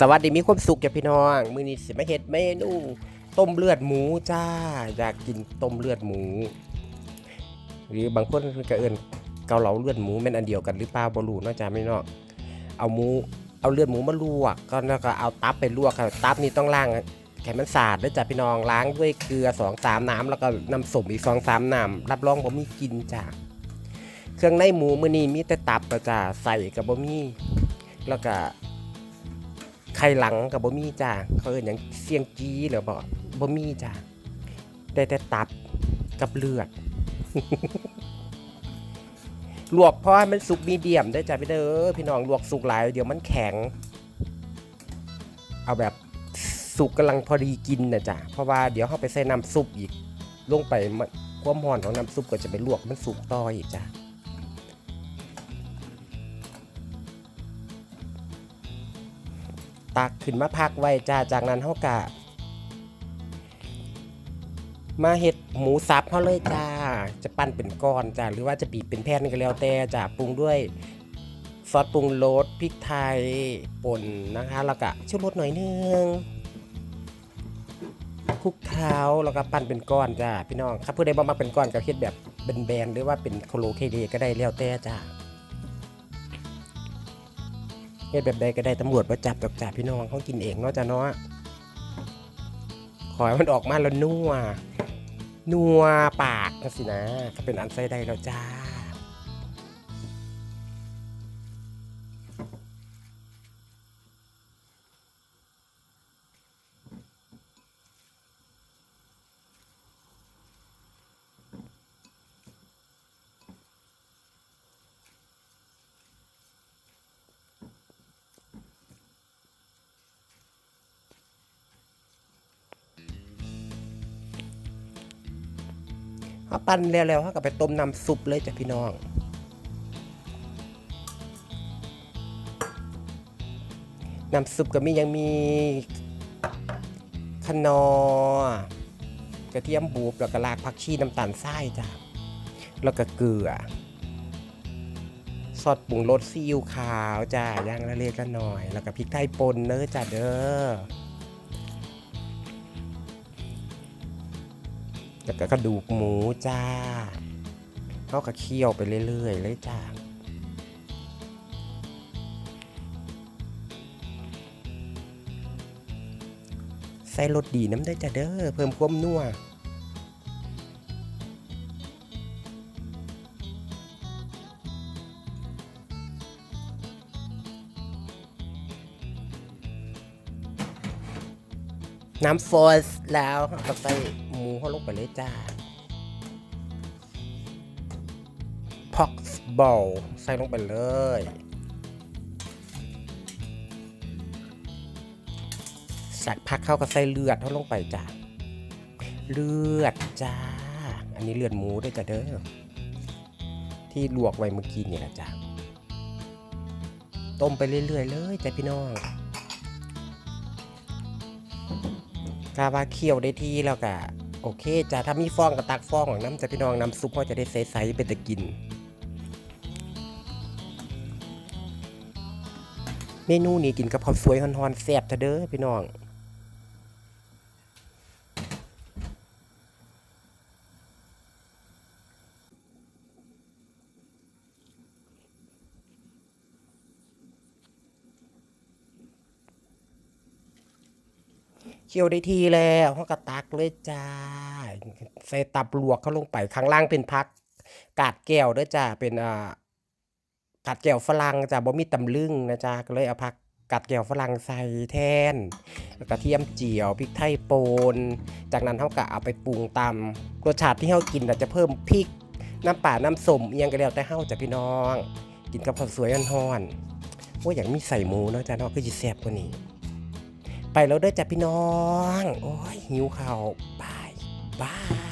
สวัสดีมีความสุขจ้ะพี่น้อง มือนี้สิมาเฮ็ดเมนูต้มเลือดหมูจ้า อยากกินต้มเลือดหมู หรือบางคนก็เอิ้นเกาเหลาเลือดหมูแม่นอันเดียวกันหรือเปล่าบ่รู้เนาะจ้าไม่เนาะเอาหมูเอาเลือดหมูมาลวกก็แล้วก็เอาตับไปลวกค่ะตับนี่ต้องล้างให้มันสะอาดด้วยจ้ะพี่น้องล้างด้วยเกลือ2 3น้ำแล้วก็น้ำส้มอีก2 3น้ำรับรองบ่มีกินจ้าเครื่องในหมูมื้อนี้มีแต่ตับอะจ้าใส่ก็บ่มีแล้วก็ ไข่หลังกับบ่มีจ้าเขาเอิ้นหยังเสียงจีหรือบ่บ่มีจ้าได้แต่ตับกับเลือดลวกเพราะให้มันสุกมีเดียมได้จ้าพี่เด้อพี่น้องลวกสุกหลายเดี๋ยวมันแข็ง เอาแบบสุกกำลังพอดีกินนะจ้ะเพราะว่าเดี๋ยวเขาไปใส่น้ำซุปอีก ลงไปมันความร้อนของน้ำซุปก็จะไปลวกมันสุกต่ออีกจ้ะ ตักขึ้นมาพักไว้จ้าจากนั้นเฮากะมาเห็ดหมูสับเขาเลยจ้า จะปั้นเป็นก้อนจ้าหรือว่าจะบีบเป็นแผ่นก็แล้วแต่จ้าปรุงด้วยซอสปรุงรสพริกไทยป่นนะคะ แล้วก็ชูรสหน่อยนึงคลุกเคล้าแล้วก็ปั้นเป็นก้อนจ้าพี่น้องครับเพื่อได้บ่มาเป็นก้อนก็เฮ็ดแบบแบนๆหรือว่าเป็นโคโลเคเดก็ได้แล้วแต่จ้า เฮ็ดแบบใดก็ได้ตำรวจมาจับดอกจ่าพี่น้องเขากินเองเนาะจ้าเนาะขอให้มันออกมาแล้วนัวนัวปากนะสินะก็เป็นอันใส่ได้แล้วจ้า เขาปั้นแล้วๆเขาก็ไปต้มน้ำซุปเลยจ้ะพี่น้องน้ำซุปก็มียังมีขนอกระเทียมบูบแล้วก็รากผักชีน้ำตาลทรายจ้ะแล้วก็เกลือซอสปรุงรสซีอิ๊วขาวจ้าย่างละเล็กละหน่อย แล้วก็พริกไทยป่นเนื้อะจ้ะเด้อ แล้วก็กระดูกหมูจ้าเขาก็เคี่ยวไปเรื่อยๆเลยจ้าใส่รสดีน้ำได้จ้ะเด้อเพิ่มความนัว น้ำฟอสแล้วก็ใส่หมูเขาลงไปเลยจ้าพ็อกส์บอลใส่ลงไปเลย สักพักเข้าก็ใส่เลือดเข้าลงไปจ้าเลือดจ้า อันนี้เลือดหมูด้วยจ้ะเด้อ ที่ลวกไว้เมื่อกี้นี่แหละจ้าต้มไปเรื่อยๆเลยจ้ะพี่น้อง ถ้าว่าเคี่ยวได้ที่แล้วก็โอเคจ้ะถ้ามีฟองก็ตักฟองของน้ำจะพี่น้องน้ำซุปก็จะได้ใสๆเป็นตะกิน เมนูนี้กินกับข้าวสวยฮอนๆแซ่บเถอะเด้อพี่น้อง คี่ยวได้ทีแล้วเขาก็ตักเลยจ้า ใส่ตับลวกเขาลงไปข้างล่างเป็นพัก กาดแก้วด้วยจ้าเป็นอ่ากาดแก้วฝรั่งจ้าบ่มีตำลึงนะจ้าก็เลยเอาผักกาดแก้วฝรั่งใส่แทนกระเทียมเจียวพริกไทยป่นจากนั้นเขาก็เอาไปปรุงตามรสชาติที่เขากินจะเพิ่มพริก น้ำป่าน้ำส้มอิหยังก็แล้วแต่เฮาจะพี่น้อง กินกับข้าวสวยฮ้อนๆโอ้ยอย่างมีใส่หมูเนาะจ้าเนาะก็จะแซ่บกว่านี้ ไปแล้วเด้อจ้ะพี่น้อง โอ้ยหิวข้าวบายบาย